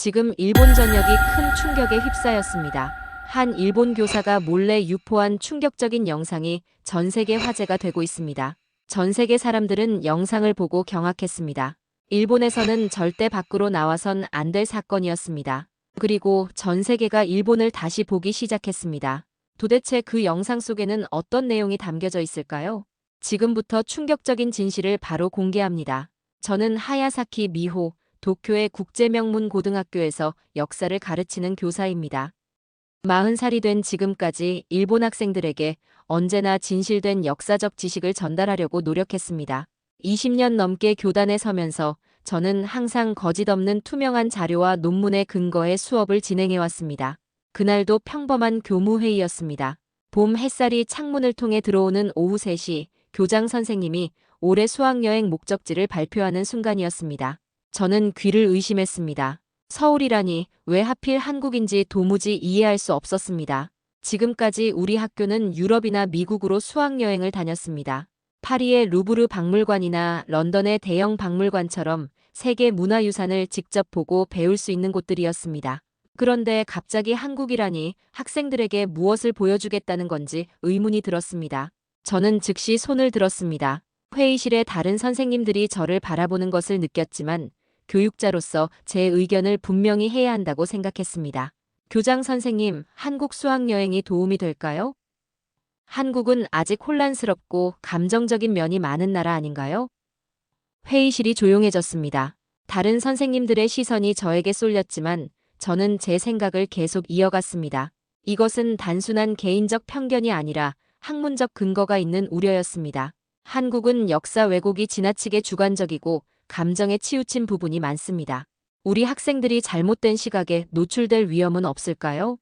지금 일본 전역이 큰 충격에 휩싸였습니다. 한 일본 교사가 몰래 유포한 충격적인 영상이 전 세계 화제가 되고 있습니다. 전 세계 사람들은 영상을 보고 경악했습니다. 일본에서는 절대 밖으로 나와선 안 될 사건이었습니다. 그리고 전 세계가 일본을 다시 보기 시작했습니다. 도대체 그 영상 속에는 어떤 내용이 담겨져 있을까요? 지금부터 충격적인 진실을 바로 공개합니다. 저는 하야사키 미호, 도쿄의 국제명문 고등학교에서 역사를 가르치는 교사입니다. 40살이 된 지금까지 일본 학생들에게 언제나 진실된 역사적 지식을 전달하려고 노력했습니다. 20년 넘게 교단에 서면서 저는 항상 거짓 없는 투명한 자료와 논문의 근거에 수업을 진행해왔습니다. 그날도 평범한 교무회의였습니다. 봄 햇살이 창문을 통해 들어오는 오후 3시 교장 선생님이 올해 수학여행 목적지를 발표하는 순간이었습니다. 저는 귀를 의심했습니다. 서울이라니 왜 하필 한국인지 도무지 이해할 수 없었습니다. 지금까지 우리 학교는 유럽이나 미국으로 수학여행을 다녔습니다. 파리의 루브르 박물관이나 런던의 대형 박물관처럼 세계 문화유산을 직접 보고 배울 수 있는 곳들이었습니다. 그런데 갑자기 한국이라니 학생들에게 무엇을 보여주겠다는 건지 의문이 들었습니다. 저는 즉시 손을 들었습니다. 회의실의 다른 선생님들이 저를 바라보는 것을 느꼈지만 교육자로서 제 의견을 분명히 해야 한다고 생각했습니다. 교장 선생님, 한국 수학여행이 도움이 될까요? 한국은 아직 혼란스럽고 감정적인 면이 많은 나라 아닌가요? 회의실이 조용해졌습니다. 다른 선생님들의 시선이 저에게 쏠렸지만 저는 제 생각을 계속 이어갔습니다. 이것은 단순한 개인적 편견이 아니라 학문적 근거가 있는 우려였습니다. 한국은 역사 왜곡이 지나치게 주관적이고 감정에 치우친 부분이 많습니다. 우리 학생들이 잘못된 시각에 노출될 위험은 없을까요?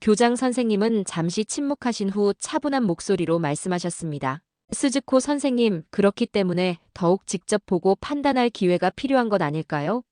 교장 선생님은 잠시 침묵하신 후 차분한 목소리로 말씀하셨습니다. 스즈코 선생님, 그렇기 때문에 더욱 직접 보고 판단할 기회가 필요한 것 아닐까요?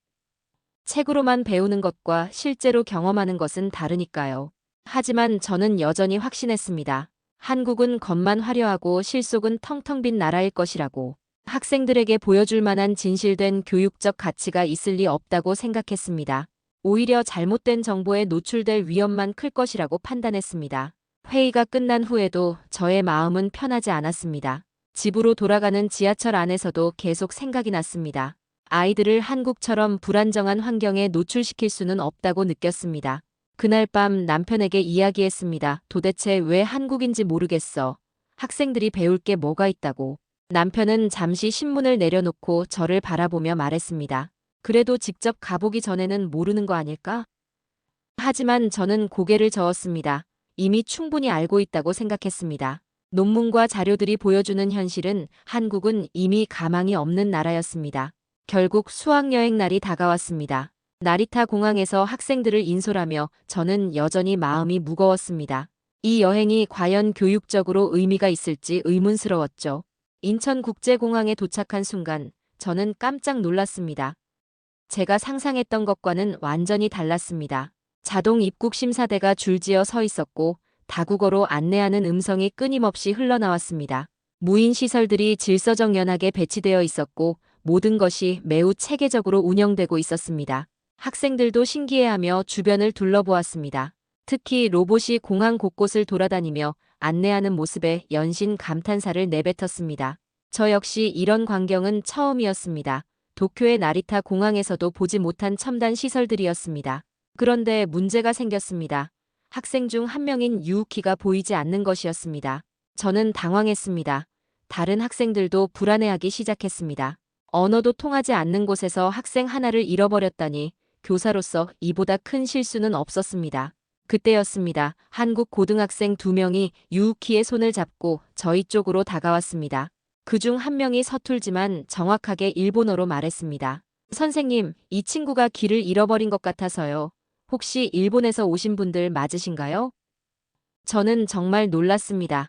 책으로만 배우는 것과 실제로 경험하는 것은 다르니까요. 하지만 저는 여전히 확신했습니다. 한국은 겉만 화려하고 실속은 텅텅 빈 나라일 것이라고. 학생들에게 보여줄 만한 진실된 교육적 가치가 있을 리 없다고 생각했습니다. 오히려 잘못된 정보에 노출될 위험만 클 것이라고 판단했습니다. 회의가 끝난 후에도 저의 마음은 편하지 않았습니다. 집으로 돌아가는 지하철 안에서도 계속 생각이 났습니다. 아이들을 한국처럼 불안정한 환경에 노출시킬 수는 없다고 느꼈습니다. 그날 밤 남편에게 이야기했습니다. 도대체 왜 한국인지 모르겠어. 학생들이 배울 게 뭐가 있다고. 남편은 잠시 신문을 내려놓고 저를 바라보며 말했습니다. 그래도 직접 가보기 전에는 모르는 거 아닐까? 하지만 저는 고개를 저었습니다. 이미 충분히 알고 있다고 생각했습니다. 논문과 자료들이 보여주는 현실은 한국은 이미 가망이 없는 나라였습니다. 결국 수학여행 날이 다가왔습니다. 나리타 공항에서 학생들을 인솔하며 저는 여전히 마음이 무거웠습니다. 이 여행이 과연 교육적으로 의미가 있을지 의문스러웠죠. 인천국제공항에 도착한 순간 저는 깜짝 놀랐습니다. 제가 상상했던 것과는 완전히 달랐습니다. 자동 입국 심사대가 줄지어 서 있었고 다국어로 안내하는 음성이 끊임없이 흘러나왔습니다. 무인 시설들이 질서정연하게 배치되어 있었고 모든 것이 매우 체계적으로 운영되고 있었습니다. 학생들도 신기해하며 주변을 둘러보았습니다. 특히 로봇이 공항 곳곳을 돌아다니며 안내하는 모습에 연신 감탄사를 내뱉었습니다. 저 역시 이런 광경은 처음이었습니다. 도쿄의 나리타 공항에서도 보지 못한 첨단 시설들이었습니다. 그런데 문제가 생겼습니다. 학생 중 한 명인 유우키가 보이지 않는 것이었습니다. 저는 당황했습니다. 다른 학생들도 불안해하기 시작했습니다. 언어도 통하지 않는 곳에서 학생 하나를 잃어버렸다니 교사로서 이보다 큰 실수는 없었습니다. 그때였습니다. 한국 고등학생 두 명이 유우키의 손을 잡고 저희 쪽으로 다가왔습니다. 그중 한 명이 서툴지만 정확하게 일본어로 말했습니다. 선생님, 이 친구가 길을 잃어버린 것 같아서요. 혹시 일본에서 오신 분들 맞으신가요? 저는 정말 놀랐습니다.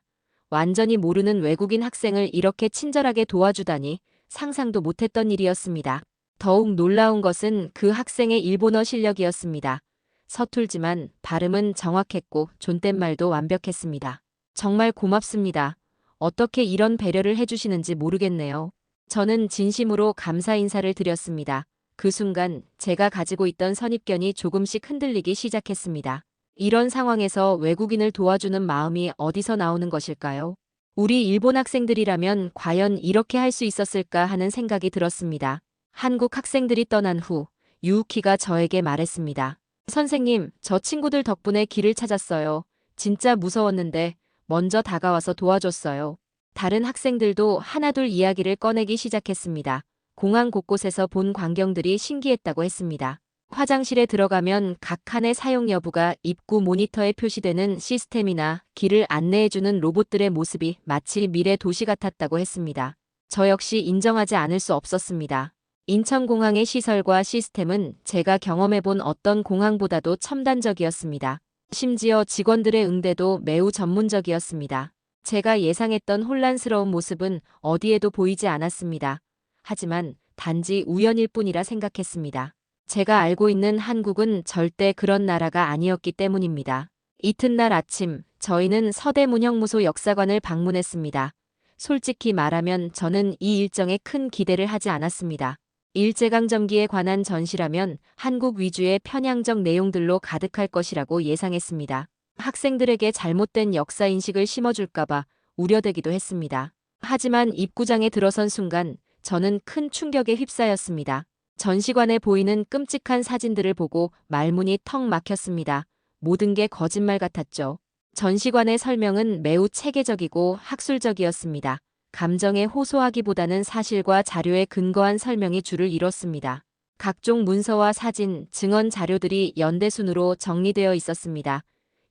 완전히 모르는 외국인 학생을 이렇게 친절하게 도와주다니 상상도 못했던 일이었습니다. 더욱 놀라운 것은 그 학생의 일본어 실력이었습니다. 서툴지만 발음은 정확했고 존댓말도 완벽했습니다. 정말 고맙습니다. 어떻게 이런 배려를 해주시는지 모르겠네요. 저는 진심으로 감사 인사를 드렸습니다. 그 순간 제가 가지고 있던 선입견이 조금씩 흔들리기 시작했습니다. 이런 상황에서 외국인을 도와주는 마음이 어디서 나오는 것일까요? 우리 일본 학생들이라면 과연 이렇게 할 수 있었을까 하는 생각이 들었습니다. 한국 학생들이 떠난 후 유우키가 저에게 말했습니다. 선생님, 저 친구들 덕분에 길을 찾았어요. 진짜 무서웠는데 먼저 다가와서 도와줬어요. 다른 학생들도 하나둘 이야기를 꺼내기 시작했습니다. 공항 곳곳에서 본 광경들이 신기했다고 했습니다. 화장실에 들어가면 각 칸의 사용 여부가 입구 모니터에 표시되는 시스템이나 길을 안내해주는 로봇들의 모습이 마치 미래 도시 같았다고 했습니다. 저 역시 인정하지 않을 수 없었습니다. 인천공항의 시설과 시스템은 제가 경험해본 어떤 공항보다도 첨단적이었습니다. 심지어 직원들의 응대도 매우 전문적이었습니다. 제가 예상했던 혼란스러운 모습은 어디에도 보이지 않았습니다. 하지만 단지 우연일 뿐이라 생각했습니다. 제가 알고 있는 한국은 절대 그런 나라가 아니었기 때문입니다. 이튿날 아침, 저희는 서대문형무소 역사관을 방문했습니다. 솔직히 말하면 저는 이 일정에 큰 기대를 하지 않았습니다. 일제강점기에 관한 전시라면 한국 위주의 편향적 내용들로 가득할 것이라고 예상했습니다. 학생들에게 잘못된 역사인식을 심어줄까봐 우려되기도 했습니다. 하지만 입구장에 들어선 순간 저는 큰 충격에 휩싸였습니다. 전시관에 보이는 끔찍한 사진들을 보고 말문이 턱 막혔습니다. 모든 게 거짓말 같았죠. 전시관의 설명은 매우 체계적이고 학술적이었습니다. 감정에 호소하기보다는 사실과 자료에 근거한 설명이 줄을 이뤘습니다. 각종 문서와 사진, 증언 자료들이 연대순으로 정리되어 있었습니다.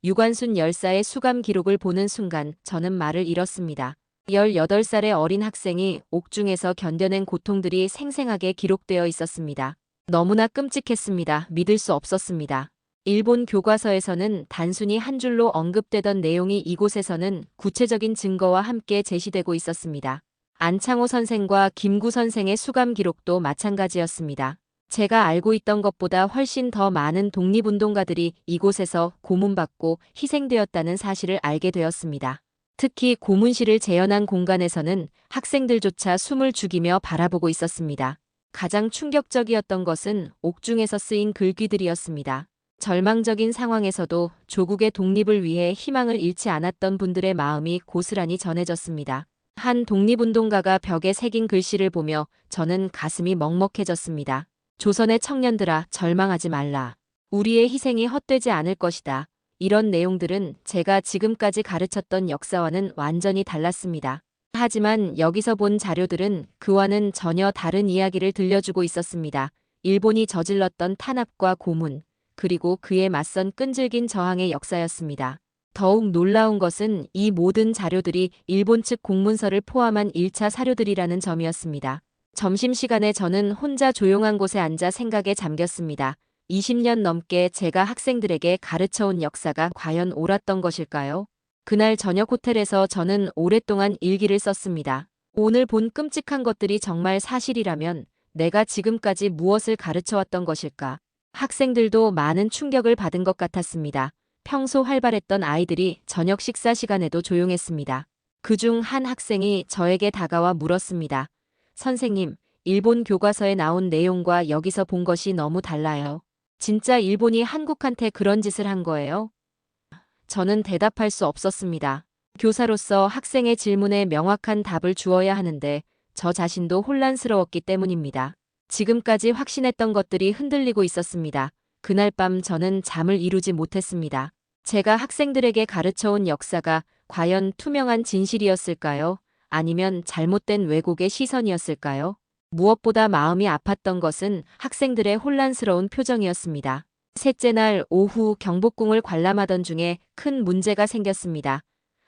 유관순 열사의 수감 기록을 보는 순간 저는 말을 잃었습니다. 18살의 어린 학생이 옥중에서 견뎌낸 고통들이 생생하게 기록되어 있었습니다. 너무나 끔찍했습니다. 믿을 수 없었습니다. 일본 교과서에서는 단순히 한 줄로 언급되던 내용이 이곳에서는 구체적인 증거와 함께 제시되고 있었습니다. 안창호 선생과 김구 선생의 수감 기록도 마찬가지였습니다. 제가 알고 있던 것보다 훨씬 더 많은 독립운동가들이 이곳에서 고문받고 희생되었다는 사실을 알게 되었습니다. 특히 고문실을 재현한 공간에서는 학생들조차 숨을 죽이며 바라보고 있었습니다. 가장 충격적이었던 것은 옥중에서 쓰인 글귀들이었습니다. 절망적인 상황에서도 조국의 독립을 위해 희망을 잃지 않았던 분들의 마음이 고스란히 전해졌습니다. 한 독립운동가가 벽에 새긴 글씨를 보며 저는 가슴이 먹먹해졌습니다. 조선의 청년들아 절망하지 말라. 우리의 희생이 헛되지 않을 것이다. 이런 내용들은 제가 지금까지 가르쳤던 역사와는 완전히 달랐습니다. 하지만 여기서 본 자료들은 그와는 전혀 다른 이야기를 들려주고 있었습니다. 일본이 저질렀던 탄압과 고문, 그리고 그에 맞선 끈질긴 저항의 역사였습니다. 더욱 놀라운 것은 이 모든 자료들이 일본 측 공문서를 포함한 1차 사료들이라는 점이었습니다. 점심시간에 저는 혼자 조용한 곳에 앉아 생각에 잠겼습니다. 20년 넘게 제가 학생들에게 가르쳐온 역사가 과연 옳았던 것일까요? 그날 저녁 호텔에서 저는 오랫동안 일기를 썼습니다. 오늘 본 끔찍한 것들이 정말 사실이라면 내가 지금까지 무엇을 가르쳐왔던 것일까? 학생들도 많은 충격을 받은 것 같았습니다. 평소 활발했던 아이들이 저녁 식사 시간에도 조용했습니다. 그중 한 학생이 저에게 다가와 물었습니다. 선생님, 일본 교과서에 나온 내용과 여기서 본 것이 너무 달라요. 진짜 일본이 한국한테 그런 짓을 한 거예요? 저는 대답할 수 없었습니다. 교사로서 학생의 질문에 명확한 답을 주어야 하는데 저 자신도 혼란스러웠기 때문입니다. 지금까지 확신했던 것들이 흔들리고 있었습니다. 그날 밤 저는 잠을 이루지 못했습니다. 제가 학생들에게 가르쳐온 역사가 과연 투명한 진실이었을까요? 아니면 잘못된 왜곡의 시선이었을까요? 무엇보다 마음이 아팠던 것은 학생들의 혼란스러운 표정이었습니다. 셋째 날 오후 경복궁을 관람하던 중에 큰 문제가 생겼습니다.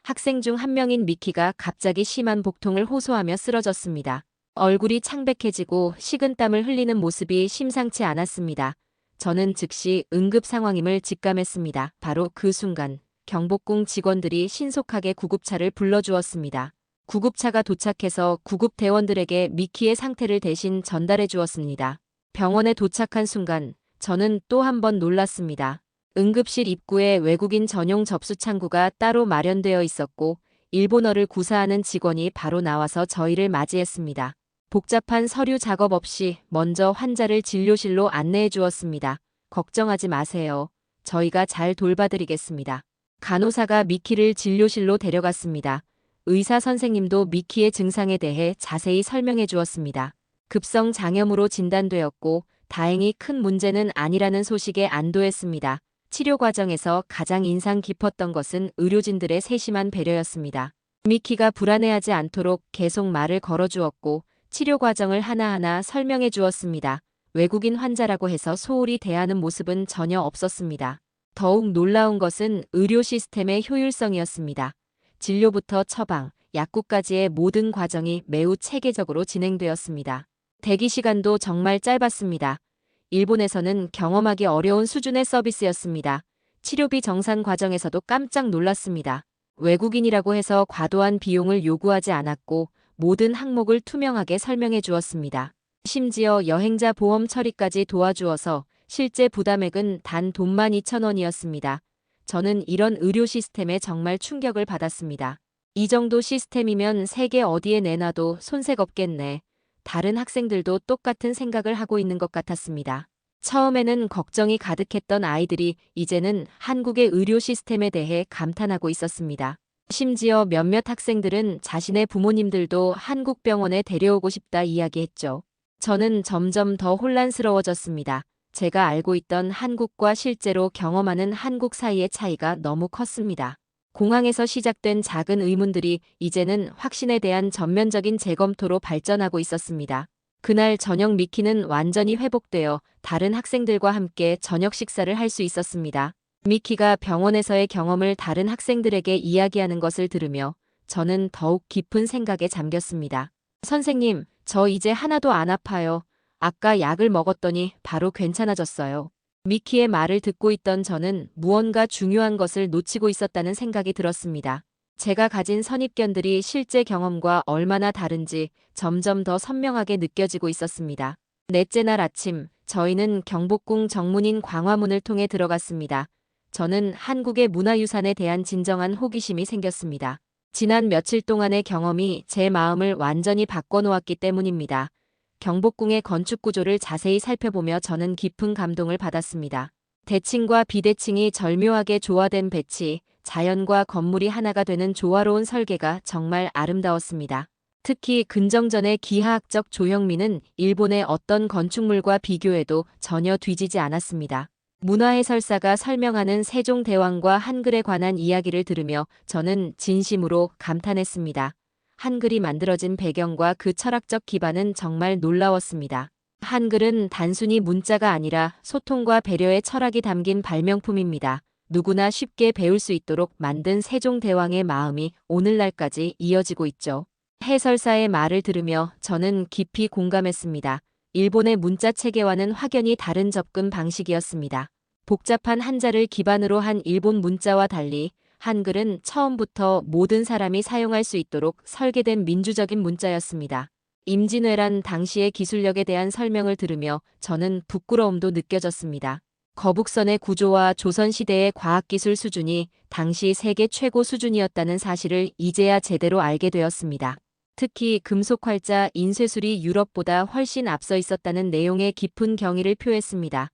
학생 중 한 명인 미키가 갑자기 심한 복통을 호소하며 쓰러졌습니다. 얼굴이 창백해지고 식은땀을 흘리는 모습이 심상치 않았습니다. 저는 즉시 응급 상황임을 직감했습니다. 바로 그 순간 경복궁 직원들이 신속하게 구급차를 불러주었습니다. 구급차가 도착해서 구급 대원들에게 미키의 상태를 대신 전달해 주었습니다. 병원에 도착한 순간 저는 또 한 번 놀랐습니다. 응급실 입구에 외국인 전용 접수 창구가 따로 마련되어 있었고 일본어를 구사하는 직원이 바로 나와서 저희를 맞이했습니다. 복잡한 서류 작업 없이 먼저 환자를 진료실로 안내해 주었습니다. 걱정하지 마세요. 저희가 잘 돌봐드리겠습니다. 간호사가 미키를 진료실로 데려갔습니다. 의사 선생님도 미키의 증상에 대해 자세히 설명해 주었습니다. 급성 장염으로 진단되었고 다행히 큰 문제는 아니라는 소식에 안도했습니다. 치료 과정에서 가장 인상 깊었던 것은 의료진들의 세심한 배려였습니다. 미키가 불안해하지 않도록 계속 말을 걸어주었고 치료 과정을 하나하나 설명해 주었습니다. 외국인 환자라고 해서 소홀히 대하는 모습은 전혀 없었습니다. 더욱 놀라운 것은 의료 시스템의 효율성이었습니다. 진료부터 처방, 약국까지의 모든 과정이 매우 체계적으로 진행되었습니다. 대기 시간도 정말 짧았습니다. 일본에서는 경험하기 어려운 수준의 서비스였습니다. 치료비 정산 과정에서도 깜짝 놀랐습니다. 외국인이라고 해서 과도한 비용을 요구하지 않았고 모든 항목을 투명하게 설명해 주었습니다. 심지어 여행자 보험 처리까지 도와주어서 실제 부담액은 단 돈만 2천원이었습니다. 저는 이런 의료 시스템에 정말 충격을 받았습니다. 이 정도 시스템이면 세계 어디에 내놔도 손색 없겠네. 다른 학생들도 똑같은 생각을 하고 있는 것 같았습니다. 처음에는 걱정이 가득했던 아이들이 이제는 한국의 의료 시스템에 대해 감탄하고 있었습니다. 심지어 몇몇 학생들은 자신의 부모님들도 한국 병원에 데려오고 싶다 이야기했죠. 저는 점점 더 혼란스러워졌습니다. 제가 알고 있던 한국과 실제로 경험하는 한국 사이의 차이가 너무 컸습니다. 공항에서 시작된 작은 의문들이 이제는 확신에 대한 전면적인 재검토로 발전하고 있었습니다. 그날 저녁 미키는 완전히 회복되어 다른 학생들과 함께 저녁 식사를 할 수 있었습니다. 미키가 병원에서의 경험을 다른 학생들에게 이야기하는 것을 들으며 저는 더욱 깊은 생각에 잠겼습니다. 선생님, 저 이제 하나도 안 아파요. 아까 약을 먹었더니 바로 괜찮아졌어요. 미키의 말을 듣고 있던 저는 무언가 중요한 것을 놓치고 있었다는 생각이 들었습니다. 제가 가진 선입견들이 실제 경험과 얼마나 다른지 점점 더 선명하게 느껴지고 있었습니다. 넷째 날 아침, 저희는 경복궁 정문인 광화문을 통해 들어갔습니다. 저는 한국의 문화유산에 대한 진정한 호기심이 생겼습니다. 지난 며칠 동안의 경험이 제 마음을 완전히 바꿔놓았기 때문입니다. 경복궁의 건축 구조를 자세히 살펴보며 저는 깊은 감동을 받았습니다. 대칭과 비대칭이 절묘하게 조화된 배치, 자연과 건물이 하나가 되는 조화로운 설계가 정말 아름다웠습니다. 특히 근정전의 기하학적 조형미는 일본의 어떤 건축물과 비교해도 전혀 뒤지지 않았습니다. 문화해설사가 설명하는 세종대왕과 한글에 관한 이야기를 들으며 저는 진심으로 감탄했습니다. 한글이 만들어진 배경과 그 철학적 기반은 정말 놀라웠습니다. 한글은 단순히 문자가 아니라 소통과 배려의 철학이 담긴 발명품입니다. 누구나 쉽게 배울 수 있도록 만든 세종대왕의 마음이 오늘날까지 이어지고 있죠. 해설사의 말을 들으며 저는 깊이 공감했습니다. 일본의 문자 체계와는 확연히 다른 접근 방식이었습니다. 복잡한 한자를 기반으로 한 일본 문자와 달리 한글은 처음부터 모든 사람이 사용할 수 있도록 설계된 민주적인 문자였습니다. 임진왜란 당시의 기술력에 대한 설명을 들으며 저는 부끄러움도 느껴졌습니다. 거북선의 구조와 조선시대의 과학기술 수준이 당시 세계 최고 수준이었다는 사실을 이제야 제대로 알게 되었습니다. 특히 금속활자 인쇄술이 유럽보다 훨씬 앞서 있었다는 내용의 깊은 경의를 표했습니다.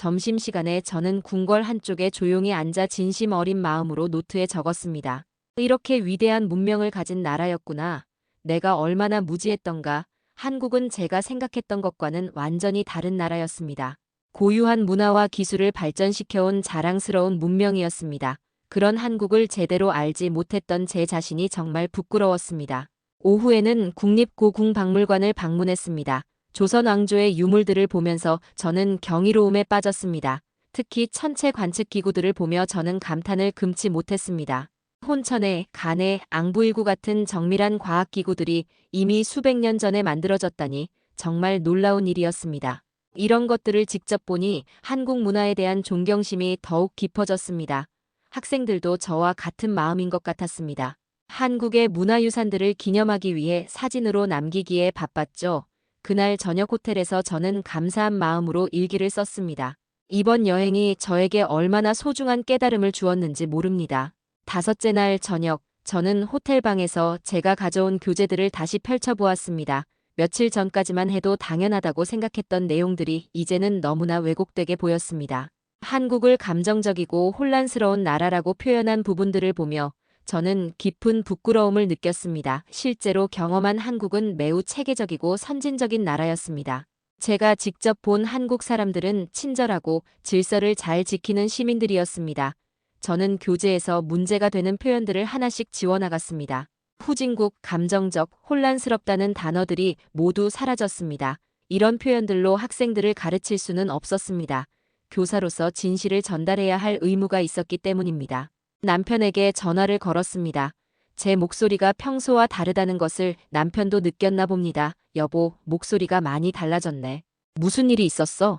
점심시간에 저는 궁궐 한쪽에 조용히 앉아 진심 어린 마음으로 노트에 적었습니다. 이렇게 위대한 문명을 가진 나라였구나. 내가 얼마나 무지했던가. 한국은 제가 생각했던 것과는 완전히 다른 나라였습니다. 고유한 문화와 기술을 발전시켜온 자랑스러운 문명이었습니다. 그런 한국을 제대로 알지 못했던 제 자신이 정말 부끄러웠습니다. 오후에는 국립고궁박물관을 방문했습니다. 조선 왕조의 유물들을 보면서 저는 경이로움에 빠졌습니다. 특히 천체 관측 기구들을 보며 저는 감탄을 금치 못했습니다. 혼천에, 간에, 앙부일구 같은 정밀한 과학 기구들이 이미 수백 년 전에 만들어졌다니 정말 놀라운 일이었습니다. 이런 것들을 직접 보니 한국 문화에 대한 존경심이 더욱 깊어졌습니다. 학생들도 저와 같은 마음인 것 같았습니다. 한국의 문화유산들을 기념하기 위해 사진으로 남기기에 바빴죠. 그날 저녁 호텔에서 저는 감사한 마음으로 일기를 썼습니다. 이번 여행이 저에게 얼마나 소중한 깨달음을 주었는지 모릅니다. 다섯째 날 저녁, 저는 호텔방에서 제가 가져온 교재들을 다시 펼쳐보았습니다. 며칠 전까지만 해도 당연하다고 생각했던 내용들이 이제는 너무나 왜곡되게 보였습니다. 한국을 감정적이고 혼란스러운 나라라고 표현한 부분들을 보며 저는 깊은 부끄러움을 느꼈습니다. 실제로 경험한 한국은 매우 체계적이고 선진적인 나라였습니다. 제가 직접 본 한국 사람들은 친절하고 질서를 잘 지키는 시민들이었습니다. 저는 교재에서 문제가 되는 표현들을 하나씩 지워나갔습니다. 후진국, 감정적, 혼란스럽다는 단어들이 모두 사라졌습니다. 이런 표현들로 학생들을 가르칠 수는 없었습니다. 교사로서 진실을 전달해야 할 의무가 있었기 때문입니다. 남편에게 전화를 걸었습니다. 제 목소리가 평소와 다르다는 것을 남편도 느꼈나 봅니다. 여보, 목소리가 많이 달라졌네. 무슨 일이 있었어?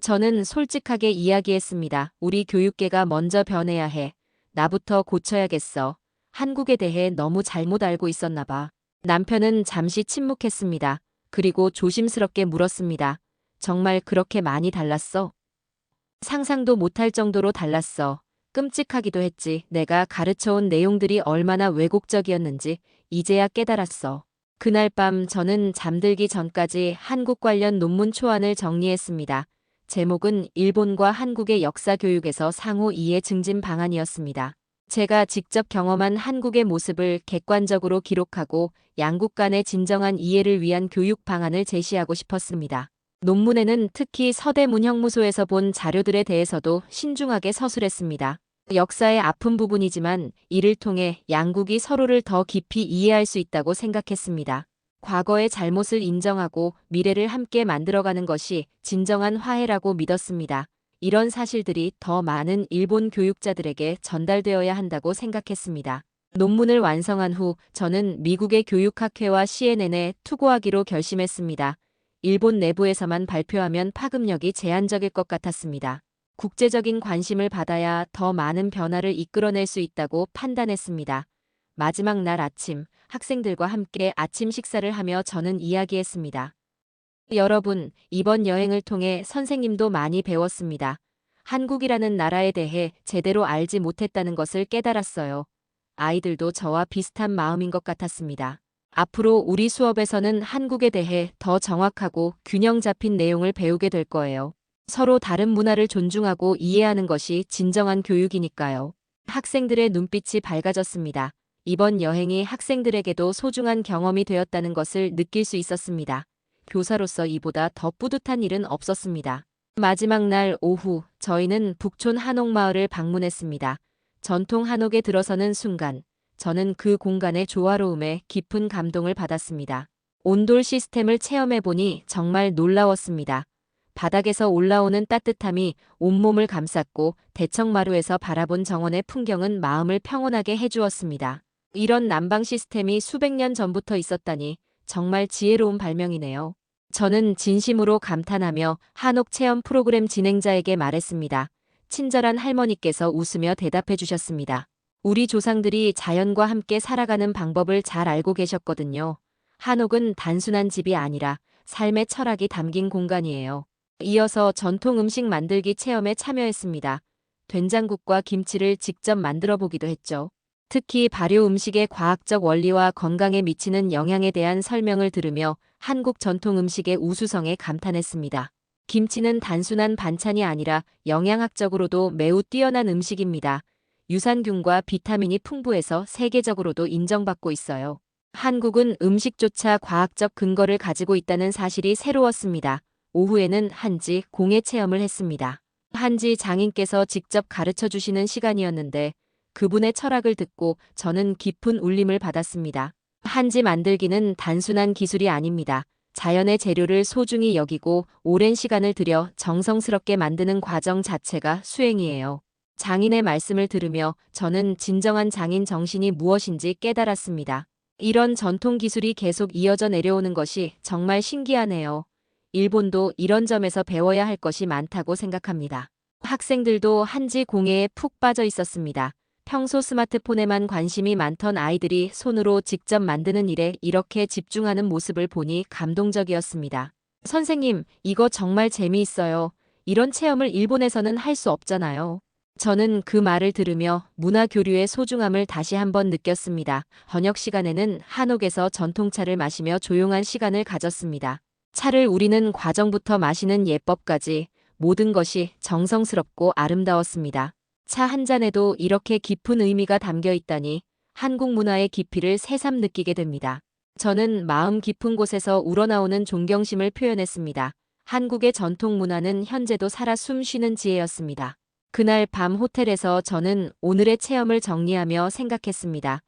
저는 솔직하게 이야기했습니다. 우리 교육계가 먼저 변해야 해. 나부터 고쳐야겠어. 한국에 대해 너무 잘못 알고 있었나 봐. 남편은 잠시 침묵했습니다. 그리고 조심스럽게 물었습니다. 정말 그렇게 많이 달랐어? 상상도 못할 정도로 달랐어. 끔찍하기도 했지. 내가 가르쳐온 내용들이 얼마나 왜곡적이었는지 이제야 깨달았어. 그날 밤 저는 잠들기 전까지 한국 관련 논문 초안을 정리했습니다. 제목은 일본과 한국의 역사 교육에서 상호 이해 증진 방안이었습니다. 제가 직접 경험한 한국의 모습을 객관적으로 기록하고 양국 간의 진정한 이해를 위한 교육 방안을 제시하고 싶었습니다. 논문에는 특히 서대 문형무소에서 본 자료들에 대해서도 신중하게 서술했습니다. 역사의 아픈 부분이지만 이를 통해 양국이 서로를 더 깊이 이해할 수 있다고 생각했습니다. 과거의 잘못을 인정하고 미래를 함께 만들어가는 것이 진정한 화해라고 믿었습니다. 이런 사실들이 더 많은 일본 교육자들에게 전달되어야 한다고 생각했습니다. 논문을 완성한 후 저는 미국의 교육학회와 CNN에 투고하기로 결심했습니다. 일본 내부에서만 발표하면 파급력이 제한적일 것 같았습니다. 국제적인 관심을 받아야 더 많은 변화를 이끌어낼 수 있다고 판단했습니다. 마지막 날 아침, 학생들과 함께 아침 식사를 하며 저는 이야기했습니다. 여러분, 이번 여행을 통해 선생님도 많이 배웠습니다. 한국이라는 나라에 대해 제대로 알지 못했다는 것을 깨달았어요. 아이들도 저와 비슷한 마음인 것 같았습니다. 앞으로 우리 수업에서는 한국에 대해 더 정확하고 균형 잡힌 내용을 배우게 될 거예요. 서로 다른 문화를 존중하고 이해하는 것이 진정한 교육이니까요. 학생들의 눈빛이 밝아졌습니다. 이번 여행이 학생들에게도 소중한 경험이 되었다는 것을 느낄 수 있었습니다. 교사로서 이보다 더 뿌듯한 일은 없었습니다. 마지막 날 오후 저희는 북촌 한옥마을을 방문했습니다. 전통 한옥에 들어서는 순간 저는 그 공간의 조화로움에 깊은 감동을 받았습니다. 온돌 시스템을 체험해 보니 정말 놀라웠습니다. 바닥에서 올라오는 따뜻함이 온몸을 감쌌고 대청마루에서 바라본 정원의 풍경은 마음을 평온하게 해주었습니다. 이런 난방 시스템이 수백 년 전부터 있었다니 정말 지혜로운 발명이네요. 저는 진심으로 감탄하며 한옥 체험 프로그램 진행자에게 말했습니다. 친절한 할머니께서 웃으며 대답해 주셨습니다. 우리 조상들이 자연과 함께 살아가는 방법을 잘 알고 계셨거든요. 한옥은 단순한 집이 아니라 삶의 철학이 담긴 공간이에요. 이어서 전통 음식 만들기 체험에 참여했습니다. 된장국과 김치를 직접 만들어 보기도 했죠. 특히 발효 음식의 과학적 원리와 건강에 미치는 영향에 대한 설명을 들으며 한국 전통 음식의 우수성에 감탄했습니다. 김치는 단순한 반찬이 아니라 영양학적으로도 매우 뛰어난 음식입니다. 유산균과 비타민이 풍부해서 세계적으로도 인정받고 있어요. 한국은 음식조차 과학적 근거를 가지고 있다는 사실이 새로웠습니다. 오후에는 한지 공예 체험을 했습니다. 한지 장인께서 직접 가르쳐 주시는 시간이었는데 그분의 철학을 듣고 저는 깊은 울림을 받았습니다. 한지 만들기는 단순한 기술이 아닙니다. 자연의 재료를 소중히 여기고 오랜 시간을 들여 정성스럽게 만드는 과정 자체가 수행이에요. 장인의 말씀을 들으며 저는 진정한 장인 정신이 무엇인지 깨달았습니다. 이런 전통 기술이 계속 이어져 내려오는 것이 정말 신기하네요. 일본도 이런 점에서 배워야 할 것이 많다고 생각합니다. 학생들도 한지 공예에 푹 빠져 있었습니다. 평소 스마트폰에만 관심이 많던 아이들이 손으로 직접 만드는 일에 이렇게 집중하는 모습을 보니 감동적이었습니다. 선생님, 이거 정말 재미있어요. 이런 체험을 일본에서는 할 수 없잖아요. 저는 그 말을 들으며 문화 교류의 소중함을 다시 한번 느꼈습니다. 저녁 시간에는 한옥에서 전통차를 마시며 조용한 시간을 가졌습니다. 차를 우리는 과정부터 마시는 예법까지 모든 것이 정성스럽고 아름다웠습니다. 차 한 잔에도 이렇게 깊은 의미가 담겨 있다니 한국 문화의 깊이를 새삼 느끼게 됩니다. 저는 마음 깊은 곳에서 우러나오는 존경심을 표현했습니다. 한국의 전통 문화는 현재도 살아 숨쉬는 지혜였습니다. 그날 밤 호텔에서 저는 오늘의 체험을 정리하며 생각했습니다.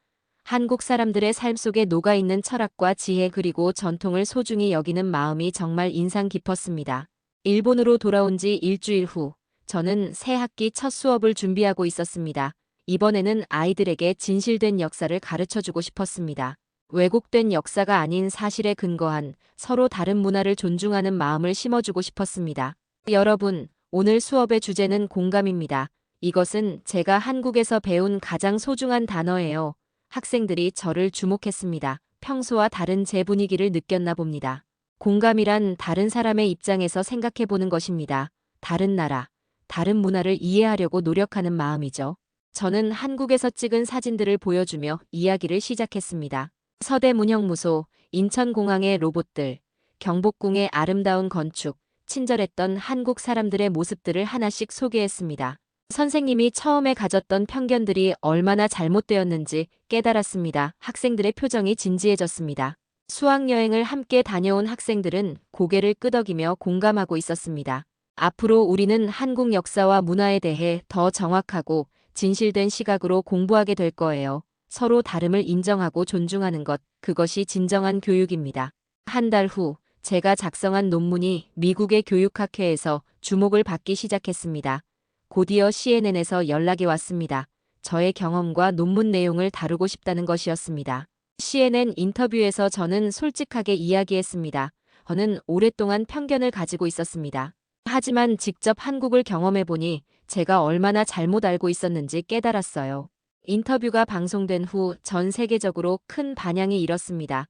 한국 사람들의 삶 속에 녹아있는 철학과 지혜 그리고 전통을 소중히 여기는 마음이 정말 인상 깊었습니다. 일본으로 돌아온 지 일주일 후, 저는 새 학기 첫 수업을 준비하고 있었습니다. 이번에는 아이들에게 진실된 역사를 가르쳐 주고 싶었습니다. 왜곡된 역사가 아닌 사실에 근거한 서로 다른 문화를 존중하는 마음을 심어주고 싶었습니다. 여러분, 오늘 수업의 주제는 공감입니다. 이것은 제가 한국에서 배운 가장 소중한 단어예요. 학생들이 저를 주목했습니다. 평소와 다른 제 분위기를 느꼈나 봅니다. 공감이란 다른 사람의 입장에서 생각해 보는 것입니다. 다른 나라, 다른 문화를 이해하려고 노력하는 마음이죠. 저는 한국에서 찍은 사진들을 보여주며 이야기를 시작했습니다. 서대문형무소, 인천공항의 로봇들, 경복궁의 아름다운 건축, 친절했던 한국 사람들의 모습들을 하나씩 소개했습니다. 선생님이 처음에 가졌던 편견들이 얼마나 잘못되었는지 깨달았습니다. 학생들의 표정이 진지해졌습니다. 수학여행을 함께 다녀온 학생들은 고개를 끄덕이며 공감하고 있었습니다. 앞으로 우리는 한국 역사와 문화에 대해 더 정확하고 진실된 시각으로 공부하게 될 거예요. 서로 다름을 인정하고 존중하는 것, 그것이 진정한 교육입니다. 한 달 후, 제가 작성한 논문이 미국의 교육학회에서 주목을 받기 시작했습니다. 곧이어 CNN에서 연락이 왔습니다. 저의 경험과 논문 내용을 다루고 싶다는 것이었습니다. CNN 인터뷰에서 저는 솔직하게 이야기했습니다. 저는 오랫동안 편견을 가지고 있었습니다. 하지만 직접 한국을 경험해보니 제가 얼마나 잘못 알고 있었는지 깨달았어요. 인터뷰가 방송된 후 전 세계적으로 큰 반향이 일었습니다.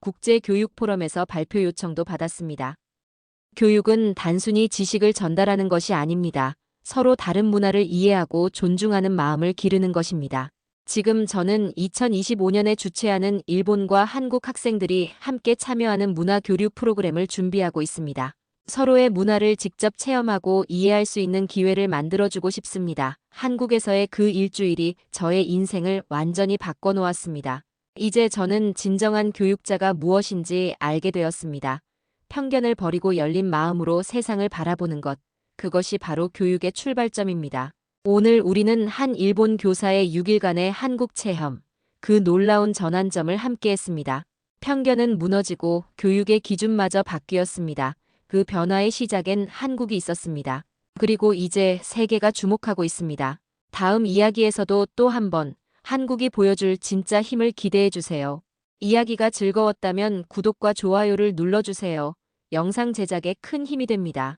국제교육포럼에서 발표 요청도 받았습니다. 교육은 단순히 지식을 전달하는 것이 아닙니다. 서로 다른 문화를 이해하고 존중하는 마음을 기르는 것입니다. 지금 저는 2025년에 주최하는 일본과 한국 학생들이 함께 참여하는 문화 교류 프로그램을 준비하고 있습니다. 서로의 문화를 직접 체험하고 이해할 수 있는 기회를 만들어주고 싶습니다. 한국에서의 그 일주일이 저의 인생을 완전히 바꿔놓았습니다. 이제 저는 진정한 교육자가 무엇인지 알게 되었습니다. 편견을 버리고 열린 마음으로 세상을 바라보는 것. 그것이 바로 교육의 출발점입니다. 오늘 우리는 한 일본 교사의 6일간의 한국 체험, 그 놀라운 전환점을 함께 했습니다. 편견은 무너지고 교육의 기준마저 바뀌었습니다. 그 변화의 시작엔 한국이 있었습니다. 그리고 이제 세계가 주목하고 있습니다. 다음 이야기에서도 또 한 번 한국이 보여줄 진짜 힘을 기대해 주세요. 이야기가 즐거웠다면 구독과 좋아요를 눌러주세요. 영상 제작에 큰 힘이 됩니다.